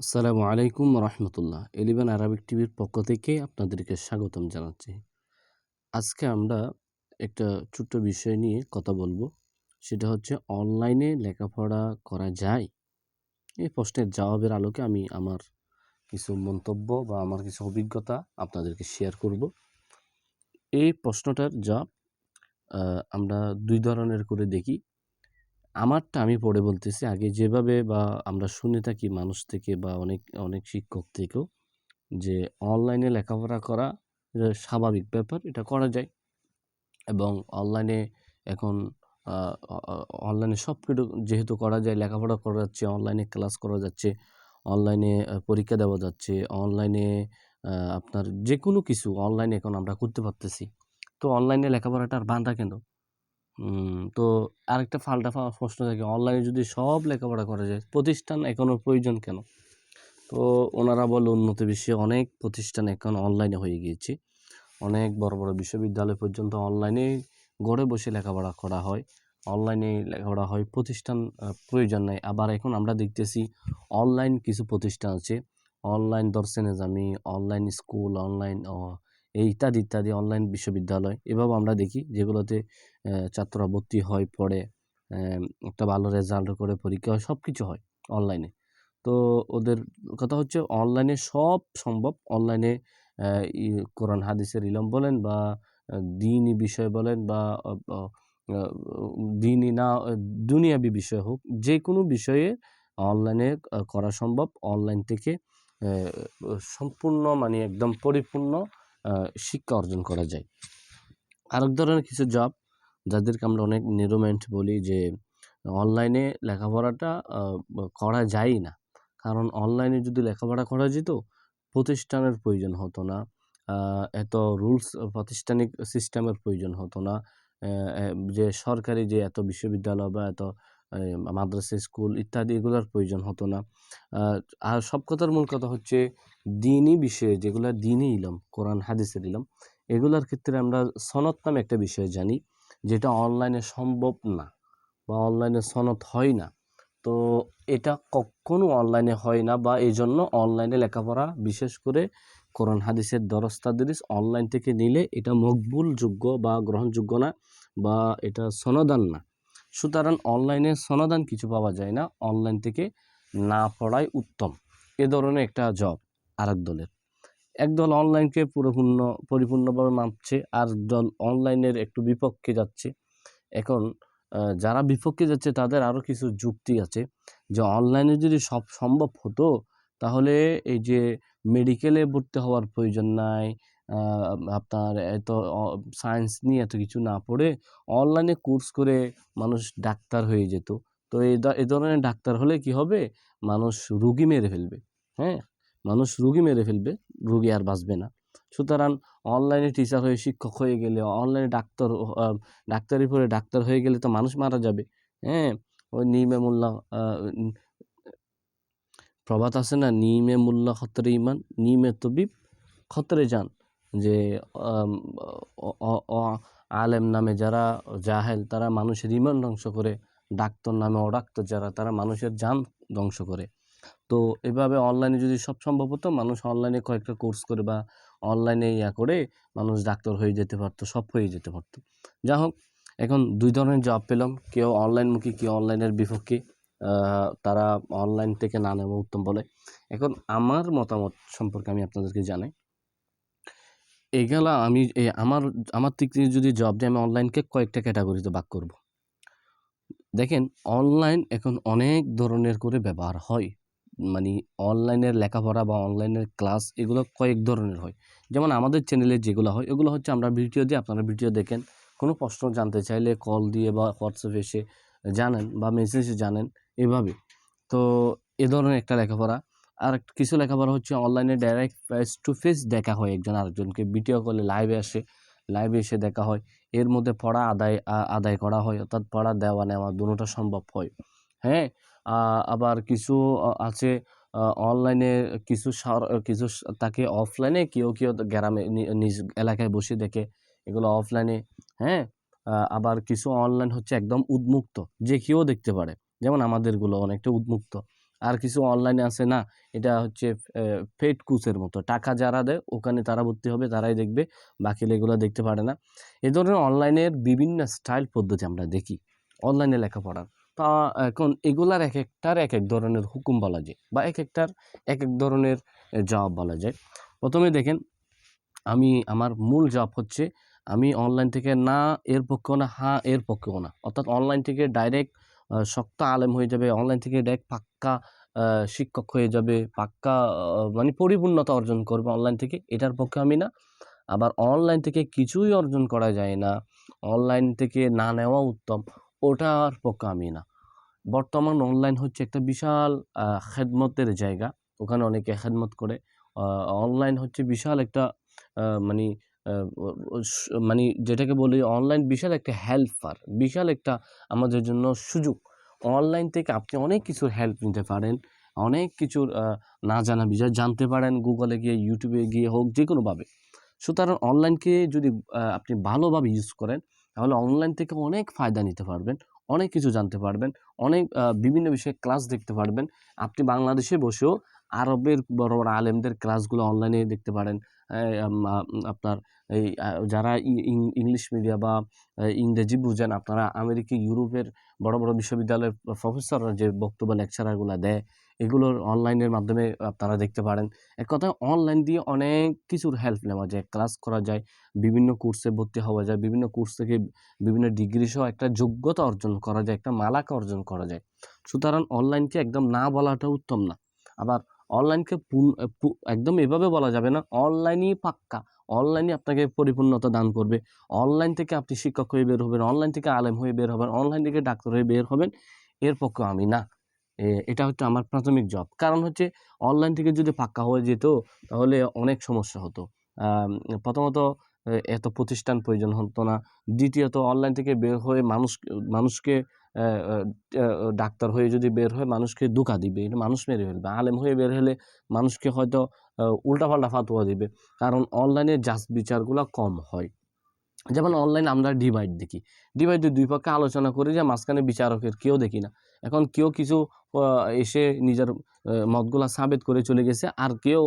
আসসালামু আলাইকুম রহমতুল্লাহ, eleven Arabic টিভির পক্ষ থেকে আপনাদেরকে স্বাগতম জানাচ্ছি। আজকে আমরা একটা ছোট্ট বিষয় নিয়ে কথা বলব, সেটা হচ্ছে অনলাইনে লেখাপড়া করা যায়? এই প্রশ্নের জবাবের আলোকে আমি আমার কিছু মন্তব্য বা আমার কিছু অভিজ্ঞতা আপনাদেরকে শেয়ার করব। এই প্রশ্নটার জবাব আমরা দুই ধরনের করে দেখি। আমারটা আমি পড়ে বলতেছি, আগে যেভাবে বা আমরা শুনে থাকি মানুষ থেকে বা অনেক অনেক শিক্ষক থেকেও যে অনলাইনে লেখাপড়া করা স্বাভাবিক ব্যাপার, এটা করা যায়। এবং অনলাইনে এখন অনলাইনে সব কিছু যেহেতু করা যায়, লেখাপড়া করা যাচ্ছে, অনলাইনে ক্লাস করা যাচ্ছে, অনলাইনে পরীক্ষা দেওয়া যাচ্ছে, অনলাইনে আপনার যে কোনো কিছু অনলাইনে এখন আমরা করতে পারতেছি। তো অনলাইনে লেখাপড়াটা আর বান্ধা কেন? তো আরেকটা ফাল্টা প্রশ্ন থাকে, অনলাইনে যদি সব লেখাপড়া করা যায়, প্রতিষ্ঠান এখনও প্রয়োজন কেন? তো ওনারা বলে, উন্নত বিশ্বে অনেক প্রতিষ্ঠান এখন অনলাইনে হয়ে গিয়েছে। অনেক বড় বড় বিশ্ববিদ্যালয় পর্যন্ত অনলাইনে ঘরে বসে লেখাপড়া করা হয়। অনলাইনে লেখাপড়া হয়, প্রতিষ্ঠান প্রয়োজন নাই। আবার এখন আমরা দেখতেছি অনলাইন কিছু প্রতিষ্ঠান আছে। অনলাইন দর্শে নিজামি অনলাইন স্কুল, অনলাইন ইত্যাদি ইত্যাদি, অনলাইন বিশ্ববিদ্যালয়, এভাবে আমরা দেখি, যেগুলোতে ছাত্ররা ভর্তি হয় পড়ে একটা ভালো রেজাল্ট করে পরীক্ষা হয় সব কিছু হয় অনলাইনে তো ওদের কথা হচ্ছে অনলাইনে সব সম্ভব। অনলাইনে কোরআন হাদিসের ইলম বলেন বা দিনই বিষয় বলেন বা আহ, না দুনিয়াবি বিষয় হোক যে কোনো বিষয়ে অনলাইনে করা সম্ভব। অনলাইন থেকে সম্পূর্ণ মানে একদম পরিপূর্ণ শিক্ষা অর্জন করা যায়। আরেক ধরনের কিছু জব যাদেরকে আমরা অনেক নিরোমেন্ট বলি যে অনলাইনে লেখাপড়াটা করা যায় না। কারণ অনলাইনে যদি লেখাপড়া করা যেত, প্রতিষ্ঠানের প্রয়োজন হতো না। এত রুলস প্রাতিষ্ঠানিক সিস্টেমের প্রয়োজন হতো না। যে সরকারি যে এত বিশ্ববিদ্যালয় বা এত মাদ্রাসা, স্কুল ইত্যাদি এগুলোর প্রয়োজন হতো না। আর সব কথার মূল কথা হচ্ছে দিনই বিষয়ে যেগুলো দিনই ইলম, কোরআন, হাদিসের ইলম, এগুলোর ক্ষেত্রে আমরা সনদ নামে একটা বিষয় জানি। যেটা অনলাইনে সম্ভব না বা অনলাইনে সনদ হয় না। তো এটা কখনো অনলাইনে হয় না বা এই জন্য অনলাইনে লেখাপড়া, বিশেষ করে কোরআন হাদিসের দরস্তাদরিস অনলাইন থেকে নিলে এটা মকবুলযোগ্য বা গ্রহণযোগ্য না বা এটা সনদান না। সুতরাং অনলাইনে সনদান কিছু পাওয়া যায় না, অনলাইন থেকে না পড়াই উত্তম। এ ধরনের একটা জব আরেক দলের। একদল অনলাইনকে পুরোপূর্ণ, পরিপূর্ণভাবে মাপছে আর দল অনলাইনের একটু বিপক্ষে যাচ্ছে। এখন যারা বিপক্ষে যাচ্ছে তাদের আরও কিছু যুক্তি আছে যে অনলাইনে যদি সব সম্ভব হতো, তাহলে এই যে মেডিকেলে ভর্তি হওয়ার প্রয়োজন নাই আপনার এত সায়েন্স নিয়ে এত কিছু না পড়ে অনলাইনে কোর্স করে মানুষ ডাক্তার হয়ে যেত। তো এই ধরনের ডাক্তার হলে কি হবে? মানুষ রুগী মেরে ফেলবে। হ্যাঁ? মানুষ রুগী মেরে ফেলবে, রুগী আর বাঁচবে না। সুতরাং অনলাইনে টিচার হয়ে, শিক্ষক হয়ে গেলে অনলাইনে ডাক্তার ডাক্তারি পড়ে ডাক্তার হয়ে গেলে তো মানুষ মারা যাবে। হ্যাঁ ওই নিমে মোল্লা প্রবাদ আছে না? নিমে মোল্লা খতরে ইমান নিমে তবিব খতরে যান যে আলেম নামে যারা জাহেল, তারা মানুষের ইমান ধ্বংস করে, ডাক্তার নামে অডাক্তার যারা, তারা মানুষের যান ধ্বংস করে। তো এভাবে অনলাইনে যদি সব সম্ভব হতো, মানুষ অনলাইনে কয়েকটা কোর্স করে বা অনলাইনে ইয়া করে মানুষ ডাক্তার হয়ে যেতে পারতো, সব হয়ে যেতে পারতো। যা হোক, এখন দুই ধরনের জব পেলাম, কেউ অনলাইনমুখী কেউ অনলাইনের বিপক্ষে। তারা অনলাইন থেকে না নেওয়া উত্তম বলে। এখন আমার মতামত সম্পর্কে আমি আপনাদেরকে জানাই। এগুলা আমি, এ, আমার আমার দিক থেকে যদি জব দেয় আমি অনলাইনকে কয়েকটা ক্যাটাগরিতে ভাগ করব। দেখেন অনলাইন এখন অনেক ধরনের করে ব্যবহার হয়। মানে অনলাইনের লেখাপড়া বা অনলাইনের ক্লাস এগুলো কয়েক ধরনের হয়। যেমন আমাদের চ্যানেলে যেগুলো হয়, এগুলো হচ্ছে আমরা ভিডিও দিয়ে আপনারা ভিডিও দেখেন, কোনো প্রশ্ন জানতে চাইলে কল দিয়ে বা হোয়াটসঅ্যাপে এসে জানেন বা মেসেজে জানেন এভাবে। তো এ ধরনের একটা লেখাপড়া। আর কিছু লেখাপড়া হচ্ছে অনলাইনে ডাইরেক্ট ফেস টু ফেস দেখা হয় একজন আরেকজনকে ভিডিও কলে লাইভে আসে লাইভে এসে দেখা হয়। এর মধ্যে পড়া আদায় আদায় করা হয়, অর্থাৎ পড়া দেওয়া নেওয়া দুটোটা সম্ভব হয়। হ্যাঁ? আবার কিছু আছে অনলাইনে কিছু সার- কিছু তাকে অফলাইনে কেউ কেউ গ্রামে নিজ এলাকায় বসে দেখে এগুলো অফলাইনে হ্যাঁ? আবার কিছু অনলাইন হচ্ছে একদম উন্মুক্ত যে কেউ দেখতে পারে। যেমন আমাদেরগুলো অনেকটা উন্মুক্ত আর কিছু অনলাইনে আছে না, এটা হচ্ছে পেড কোর্সের মতো। টাকা যারা দেয়, ওখানে তারা ভর্তি হবে, তারাই দেখবে, বাকি এগুলো দেখতে পারে না। এ ধরনের অনলাইনের বিভিন্ন স্টাইল পদ্ধতি আমরা দেখি অনলাইনে লেখাপড়ার। তা এখন এগুলার এক একটার এক এক ধরনের হুকুম বলা যায় বা এক একটার এক এক ধরনের জবাব বলা যায়। প্রথমে দেখেন, আমি, আমার মূল জব হচ্ছে, আমি অনলাইন থেকে না, এর পক্ষেও না হ্যাঁ এর পক্ষেও না। অর্থাৎ অনলাইন থেকে ডাইরেক্ট শক্ত আলেম হয়ে যাবে অনলাইন থেকে ডাইরেক্ট পাক্কা শিক্ষক হয়ে যাবে, পাক্কা মানে পরিপূর্ণতা অর্জন করবে অনলাইন থেকে, এটার পক্ষে আমি না। আবার অনলাইন থেকে কিছুই অর্জন করা যায় না অনলাইন থেকে না নেওয়া উত্তম। ওটার পক্ষে আমি না। বর্তমান অনলাইন হচ্ছে একটা বিশাল খেদমতের জায়গা। ওখানে অনেকে খেদমত করে। অনলাইন হচ্ছে বিশাল একটা মানে মানে যেটাকে বলি অনলাইন বিশাল একটা হেল্পার বিশাল একটা আমাদের জন্য সুযোগ। অনলাইন থেকে আপনি অনেক কিছুর হেল্প নিতে পারেন, অনেক কিছুর না জানা বিষয় জানতে পারেন গুগলে গিয়ে ইউটিউবে গিয়ে হোক যে কোনোভাবে সুতরাং অনলাইনকে যদি আপনি ভালোভাবে ইউজ করেন তাহলে অনলাইন থেকে অনেক ফায়দা নিতে পারবেন, অনেক কিছু জানতে পারবেন, অনেক বিভিন্ন বিষয়ে ক্লাস দেখতে পারবেন। আপনি বাংলাদেশে বসেও আরবের বড় বড় আলেমদের ক্লাসগুলো অনলাইনে দেখতে পারেন। আপনার এই যারা ইংলিশ মিডিয়া বা ইংরেজি বুঝেন, আপনারা আমেরিকা, ইউরোপের বড় বড় বিশ্ববিদ্যালয়ের প্রফেসররা যে বক্তব্য লেকচারারগুলো দেয় এগুলোর অনলাইনের মাধ্যমে আপনারা দেখতে পারেন। এক কথায় অনলাইন দিয়ে অনেক কিছুর হেল্প নেওয়া যায়। ক্লাস করা যায়, বিভিন্ন কোর্সে ভর্তি হওয়া যায়, বিভিন্ন কোর্স থেকে বিভিন্ন ডিগ্রি সহ একটা যোগ্যতা অর্জন করা যায়, একটা মালাকা অর্জন করা যায়। সুতরাং অনলাইনকে একদম না বলাটা উত্তম না। আবার অনলাইনকে একদম এভাবে বলা যাবে না অনলাইনই পাক্কা। অনলাইনই আপনাকে পরিপূর্ণতা দান করবে। অনলাইন থেকে আপনি শিক্ষক হয়ে বের হবেন অনলাইন থেকে আলেম হয়ে বের হবেন অনলাইন থেকে ডাক্তার হয়ে বের হবেন, এর পক্ষে আমি না। এটা হচ্ছে আমার প্রাথমিক জব কারণ হচ্ছে অনলাইন থেকে যদি পাক্কা হয়ে যেত, তাহলে অনেক সমস্যা হতো। প্রথমত এত প্রতিষ্ঠান প্রয়োজন হতো না। দ্বিতীয়ত অনলাইন থেকে বের হয়ে মানুষ, মানুষকে ডাক্তার হয়ে যদি বের হয়, মানুষকে ধোঁকা দিবে, এটা মানুষ মেরে ফেলবে। আলেম হয়ে বের হলে মানুষকে হয়তো উল্টাপাল্টা ফাতুয়া দিবে। কারণ অনলাইনে জাজ বিচারগুলো কম হয়। যেমন অনলাইন আমরা ডিভাইড দেখি। ডিভাইডে দুই পক্ষে আলোচনা করি যে মাঝখানে বিচারকের কেউ দেখি না। এখন কেউ কিছু এসে নিজের মতগুলা সাবেত করে চলে গেছে। আর কেউ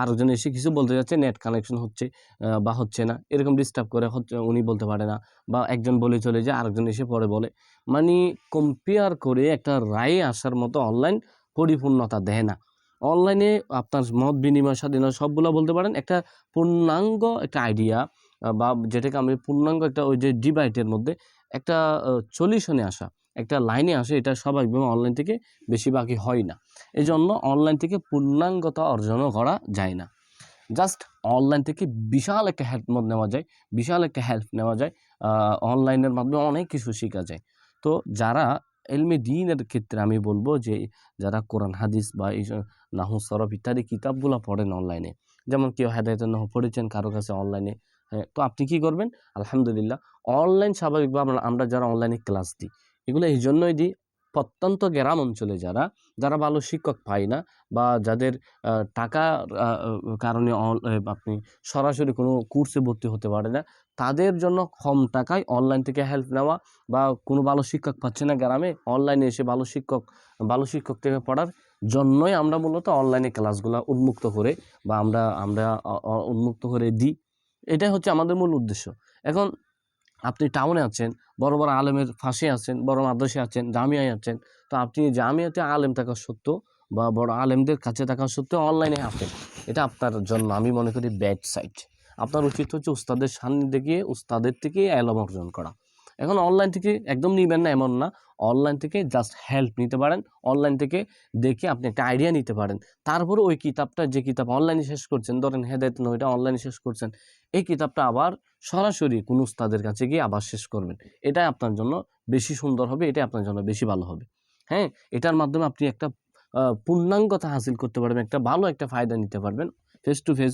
আরেকজন এসে কিছু বলতে যাচ্ছে, নেট কানেকশন হচ্ছে বা হচ্ছে না। এরকম ডিস্টার্ব করে হচ্ছে, উনি বলতে পারে না। বা একজন বলে চলে যায়, আরেকজন এসে পরে বলে। মানে কম্পেয়ার করে একটা রায়ে আসার মতো অনলাইন পরিপূর্ণতা দেয় না। অনলাইনে আপনার মত বিনিময়, স্বাধীনতা সবগুলো বলতে পারেন, একটা পূর্ণাঙ্গ একটা আইডিয়া বা যেটাকে আমি পূর্ণাঙ্গ একটা ওই যে ডিভাইডের মধ্যে একটা সলিউশনে আসা। একটা লাইনে আসে, এটা স্বাভাবিকভাবে অনলাইন থেকে বেশিরভাগই হয় না। এই জন্য অনলাইন থেকে পূর্ণাঙ্গতা অর্জনও করা যায় না। জাস্ট অনলাইন থেকে বিশাল একটা হেল্প নেওয়া যায়, বিশাল একটা হেল্প নেওয়া যায় অনলাইনের মাধ্যমে অনেক কিছু শেখা যায়। তো যারা এলমে দিনের ক্ষেত্রে আমি বলব যে, যারা কোরআন, হাদিস বা এই নাহু, সরফ ইত্যাদি কিতাবগুলো পড়েন অনলাইনে যেমন কেউ হেদায়তের নাহ পড়েছেন কারও কাছে অনলাইনে হ্যাঁ তো আপনি কি করবেন? আলহামদুলিল্লাহ অনলাইন স্বাভাবিকভাবে আমরা যারা অনলাইনে ক্লাস দিই এগুলো এই জন্যই দিই প্রত্যন্ত গ্রাম অঞ্চলে যারা যারা ভালো শিক্ষক পায় না বা যাদের টাকার কারণে আপনি সরাসরি কোনো কোর্সে ভর্তি হতে পারে না, তাদের জন্য কম টাকায় অনলাইন থেকে হেল্প নেওয়া বা কোনো ভালো শিক্ষক পাচ্ছে না গ্রামে অনলাইনে এসে ভালো শিক্ষক ভালো শিক্ষক থেকে পড়ার জন্যই আমরা মূলত অনলাইনে ক্লাসগুলো উন্মুক্ত করে বা আমরা আমরা উন্মুক্ত করে দিই এটাই হচ্ছে আমাদের মূল উদ্দেশ্য। এখন আপনি টাউনে আছেন, বড় বড় আলেমের ফাঁসে আছেন, বড় মাদ্রাসে আছেন, জামিয়ায় আছেন, তো আপনি জামিয়াতে আলেম থাকা সত্ত্বেও বা বড় আলেমদের কাছে থাকা সত্ত্বেও অনলাইনে আছেন, এটা আপনার জন্য আমি মনে করি ব্যাড সাইট আপনার উচিত হচ্ছে উস্তাদের সান্নিধ্যে গিয়ে উস্তাদের থেকে এলম অর্জন করা। এখন অনলাইন থেকে একদম নিবেন না, এমন না। অনলাইন থেকে জাস্ট হেল্প নিতে পারেন অনলাইন থেকে দেখে আপনি একটা আইডিয়া নিতে পারেন। তারপরে ওই কিতাবটা যে কিতাব অনলাইনে শেষ করছেন, ধরেন হেদায়ত নয়টা অনলাইনে শেষ করছেন, এই কিতাবটা আবার সরাসরি কোনো উস্তাদের কাছে গিয়ে আবার শেষ করবেন। এটাই আপনার জন্য বেশি সুন্দর হবে, এটাই আপনার জন্য বেশি ভালো হবে। হ্যাঁ এটার মাধ্যমে আপনি একটা পূর্ণাঙ্গতা হাসিল করতে পারবেন, একটা ভালো একটা ফায়দা নিতে পারবেন ফেস টু ফেস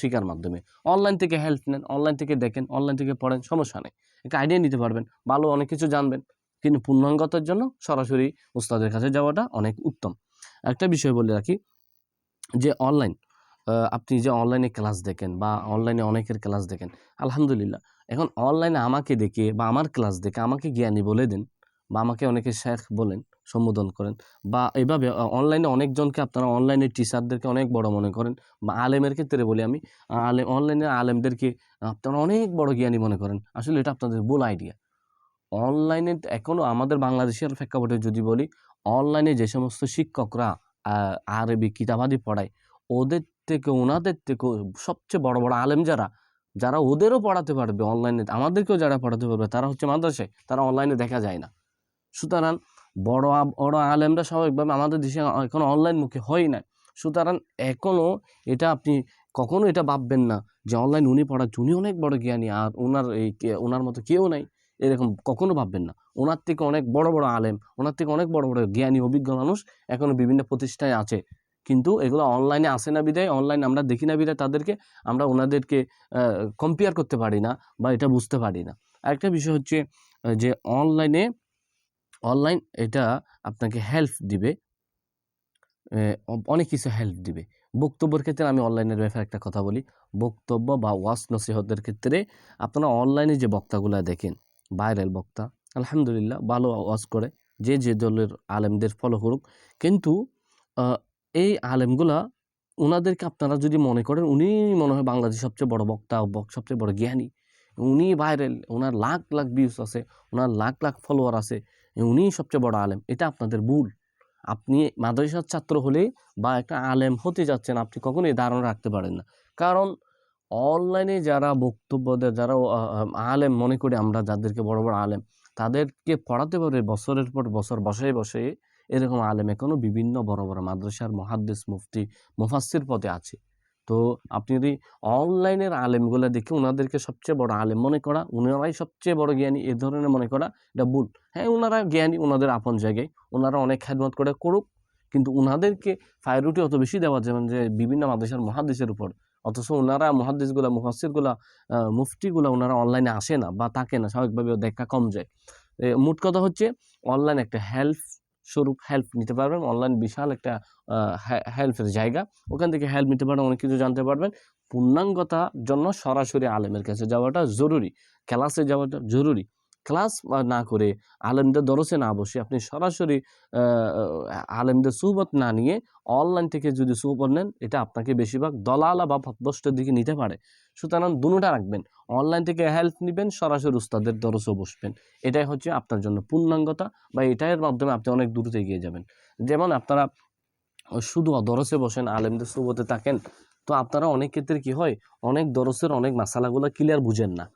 শেখার মাধ্যমে। অনলাইন থেকে হেল্প নেন অনলাইন থেকে দেখেন অনলাইন থেকে পড়েন, সমস্যা নেই। একটা আইডিয়া নিতে পারবেন, ভালো অনেক কিছু জানবেন। কিন্তু পূর্ণাঙ্গতার জন্য সরাসরি উস্তাদের কাছে যাওয়াটা অনেক উত্তম। একটা বিষয় বলে রাখি যে অনলাইন আপনি যে অনলাইনে ক্লাস দেখেন বা অনলাইনে অনেকের ক্লাস দেখেন, আলহামদুলিল্লাহ। এখন অনলাইনে আমাকে দেখে বা আমার ক্লাস দেখে আমাকে জ্ঞানী বলে দেন বা আমাকে অনেকে শেখ বলেন, সম্বোধন করেন বা এভাবে অনলাইনে অনেকজনকে আপনারা অনলাইনে টিচারদেরকে অনেক বড় মনে করেন বা আলেমের ক্ষেত্রে বলি আমি আলেম অনলাইনে আলেমদেরকে আপনারা অনেক বড় জ্ঞানী মনে করেন। আসলে এটা আপনাদের ভুল আইডিয়া অনলাইনে এখনও আমাদের বাংলাদেশের প্রেক্ষাপটে যদি বলি অনলাইনে যে সমস্ত শিক্ষকরা আরবি কিতাবাদি পড়ায়, ওদের থেকে ওনাদের থেকে, সবচেয়ে বড় বড় আলেম যারা যারা ওদেরও পড়াতে পারবে অনলাইনে আমাদেরকেও যারা পড়াতে পারবে, তারা হচ্ছে মাদ্রাসায়, তারা অনলাইনে দেখা যায় না। সুতরাং বড় বড় আলেমরা স্বাভাবিকভাবে আমাদের দেশে এখন অনলাইন মুখে হয় না সুতরাং এখনও এটা আপনি কখনো এটা ভাববেন না যে অনলাইন উনি পড়াচ্ছে, উনি অনেক বড় জ্ঞানী আর ওনার এই ওনার মতো কেউ নাই, এরকম কখনো ভাববেন না। ওনার থেকে অনেক বড় বড় আলেম ওনার থেকে অনেক বড় বড় জ্ঞানী, অভিজ্ঞ মানুষ এখনও বিভিন্ন প্রতিষ্ঠায় আছে। কিন্তু এগুলো অনলাইনে আসে না বিদায় অনলাইন আমরা দেখি না বিদায় তাদেরকে আমরা ওনাদেরকে কম্পেয়ার করতে পারি না বা এটা বুঝতে পারি না। আরেকটা বিষয় হচ্ছে যে অনলাইনে অনলাইন এটা আপনাকে হেল্প দিবে অনেক কিছু হেল্প দিবে। বক্তব্যের ক্ষেত্রে আমি অনলাইনের ব্যাপারে একটা কথা বলি। বক্তব্য বা ওয়াস নসিহতের ক্ষেত্রে আপনারা অনলাইনে যে বক্তাগুলো দেখেন ভাইরাল বক্তা, আলহামদুলিল্লাহ ভালো ওয়াজ করে, যে যে দলের আলেমদের ফলো করুক। কিন্তু এই আলেমগুলা ওনাদেরকে আপনারা যদি মনে করেন, উনি মনে হয় বাংলাদেশের সবচেয়ে বড় বক্তা, বক- সবচেয়ে বড় জ্ঞানী। উনি ভাইরাল ওনার লাখ লাখ ভিউস আছে ওনার লাখ লাখ ফলোয়ার আছে, উনিই সবচেয়ে বড় আলেম। এটা আপনাদের ভুল। আপনি মাদ্রাসার ছাত্র হলে বা একটা আলেম হতে যাচ্ছেন, আপনি কখনোই ধারণা রাখতে পারেন না। কারণ অনলাইনে যারা বক্তব্য দেয়, যারা আলেম মনে করি আমরা যাদেরকে বড় বড় আলেম, তাদেরকে পড়াতে পারে বছরের পর বছর, বসে বসে এরকম আলেম এখনও বিভিন্ন বড় বড় মাদ্রাসার মহাদ্দেশ মুফতি, মুফাসসির পদে আছে। তো আপনি যদি অনলাইনের আলেমগুলো দেখে ওনাদেরকে সবচেয়ে বড় আলেম মনে করা ওনারাই সবচেয়ে বড় জ্ঞানী, এ ধরনের মনে করা, এটা ভুল। হ্যাঁ ওনারা জ্ঞানী ওনাদের আপন জায়গায় ওনারা অনেক খেদমত করে করুক, কিন্তু ওনাদেরকে ফায়ারুটি অত বেশি দেওয়া যেমন যে বিভিন্ন মাদ্রাসার মহাদেশের উপর। অথচ ওনারা মহাদেশগুলা মুফাসিরগুলা মুফতিগুলা ওনারা অনলাইনে আসে না বা থাকে না স্বাভাবিকভাবে দেখা কম যায়। মোট কথা হচ্ছে, অনলাইন একটা হেল্প স্বরূপ হেল্প নিতে পারবেন। অনলাইন বিশাল একটা হেল্পের জায়গা। ওখান থেকে হেল্প নিতে পারবেন, অনেক কিছু জানতে পারবেন। পূর্ণাঙ্গতার জন্য সরাসরি আলেমের কাছে যাওয়াটা জরুরি। ক্লাসে যাওয়াটা জরুরি। ক্লাস না করে আলেমদের দরসে না বসে আপনি সরাসরি আলেমদের সুহবত না নিয়ে অনলাইন থেকে যদি সুহবত নেন, এটা আপনাকে বেশিরভাগ দলালা বা পথভ্রষ্টের দিকে নিতে পারে। সুতরাং দুটোটা রাখবেন। অনলাইন থেকে হেল্প নেবেন, সরাসরি উস্তাদের দরসে বসবেন। এটাই হচ্ছে আপনার জন্য পূর্ণাঙ্গতা বা এটার মাধ্যমে আপনি অনেক দূরতে এগিয়ে যাবেন। যেমন আপনারা শুধু দরসে বসেন, আলেমদের সুবতে থাকেন, তো আপনারা অনেক ক্ষেত্রে কি হয়, অনেক দরসের অনেক মাসালাগুলো ক্লিয়ার বুঝেন না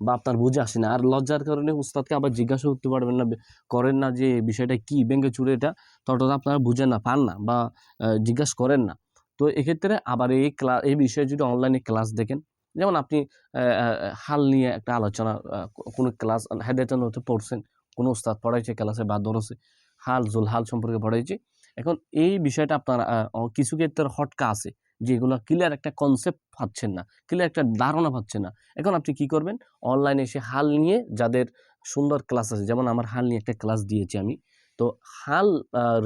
বা আপনার বুঝে আসে না। আর লজ্জার কারণে উস্তাদকে আবার জিজ্ঞাসা করতে পারবেন না, করেন না যে বিষয়টা কি ব্যাঙ্গে চুড়ে এটা, ততটা আপনারা বুঝেন না, পান না বা জিজ্ঞাসা করেন না। তো এক্ষেত্রে আবার এই ক্লাস এই বিষয়ে যদি অনলাইনে ক্লাস দেখেন যেমন আপনি হাল নিয়ে একটা আলোচনা কোনো ক্লাস হেদায়তন হতে পড়ছেন, কোনো উস্তাদ পড়াইছে ক্লাসে বা দরসে হাল, জুল, হাল সম্পর্কে পড়াইছে। এখন এই বিষয়টা আপনার কিছু ক্ষেত্রে হটকা আছে, যেগুলো ক্লিয়ার একটা কনসেপ্ট পাচ্ছেন না ক্লিয়ার একটা ধারণা পাচ্ছেন না। এখন আপনি কি করবেন? অনলাইনে এসে হাল নিয়ে যাদের সুন্দর ক্লাস আছে, যেমন আমার হাল নিয়ে একটা ক্লাস দিয়েছি আমি তো হাল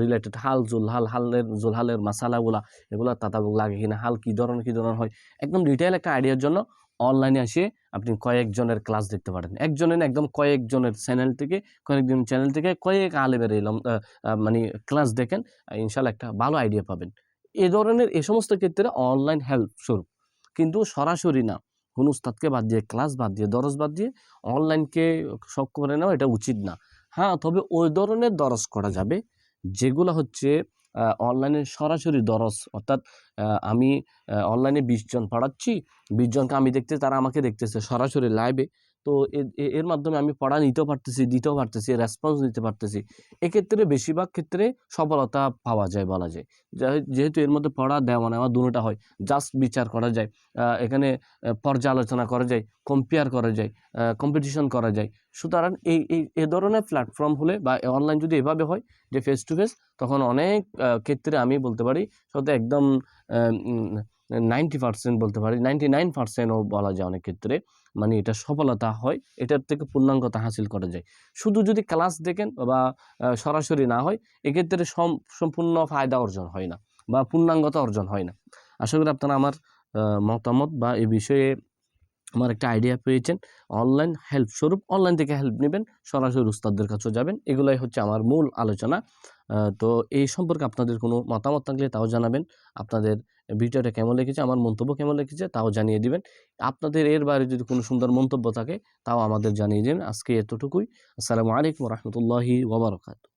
রিলেটেড হাল জুলহাল হালের জুলহালের মাসালাগুলা, এগুলো তাতাবুক লাগে কিনা, হাল কী ধরনের কী ধরনের হয়, একদম ডিটেল একটা আইডিয়ার জন্য অনলাইনে এসে আপনি কয়েকজনের ক্লাস দেখতে পারেন। একজনের একদম কয়েকজনের চ্যানেল থেকে, কয়েকজন চ্যানেল থেকে কয়েক আলেমের এলাম মানে ক্লাস দেখেন ইনশাল্লাহ একটা ভালো আইডিয়া পাবেন। এ ধরনের, এ সমস্ত ক্ষেত্রে অনলাইন হেল্প স্বরূপ। কিন্তু সরাসরি না, কোনো উস্তাদকে বাদ দিয়ে ক্লাস বাদ দিয়ে, দরজ বাদ দিয়ে অনলাইনকে শখ করে নেওয়া এটা উচিত না। হ্যাঁ তবে ওই ধরনের দরস করা যাবে। যেগুলো হচ্ছে অনলাইনে সরাসরি দরস অর্থাৎ আমি অনলাইনে বিশজন পড়াচ্ছি বিশজনকে আমি দেখতে, তারা আমাকে দেখতেছে সরাসরি লাইভে তো এর মাধ্যমে আমি পড়া নিতেও পারতেছি, দিতেও পারতেছি রেসপন্স দিতে পারতেছি। এক্ষেত্রে বেশিরভাগ ক্ষেত্রে সফলতা পাওয়া যায় বলা যায়। যেহেতু এর মধ্যে পড়া, দেওয়া, নেওয়া দুটোটা হয় জাস্ট বিচার করা যায় এখানে পর্যালোচনা করা যায় কম্পেয়ার করা যায় কম্পিটিশন করা যায়। সুতরাং এই এই, এ ধরনের প্ল্যাটফর্ম হলে বা অনলাইন যদি এভাবে হয় যে ফেস টু ফেস তখন অনেক ক্ষেত্রে আমি বলতে পারি, সত্যি একদম নাইনটি পার্সেন্ট বলতে পারি নাইনটি নাইন পার্সেন্টও বলা যায় অনেক ক্ষেত্রে। মানে এটা সফলতা হয়, এটার থেকে পূর্ণাঙ্গতা হাসিল করা যায়। শুধু যদি ক্লাস দেখেন বা সরাসরি না হয়, এক্ষেত্রে সম- সম্পূর্ণ ফায়দা অর্জন হয় না বা পূর্ণাঙ্গতা অর্জন হয় না। আশা করি আপনারা আমার মতামত বা এই বিষয়ে আমার একটা আইডিয়া পেয়েছেন। অনলাইন হেল্প স্বরূপ অনলাইন থেকে হেল্প নেবেন, সরাসরি উস্তাদদের কাছেও যাবেন। এগুলাই হচ্ছে আমার মূল আলোচনা। তো এই সম্পর্কে আপনাদের কোনো মতামত থাকলে তাও জানাবেন। আপনাদের ভিডিওটা কেমন লেগেছে, আমার মন্তব্য কেমন লেগেছে তাও জানিয়ে দিবেন। আপনাদের এর বাইরে যদি কোনো সুন্দর মন্তব্য থাকে তাও আমাদের জানিয়ে দেবেন আজকে এতটুকুই। আসসালামু আলাইকুম রহমতুল্লাহি ওবরাকাত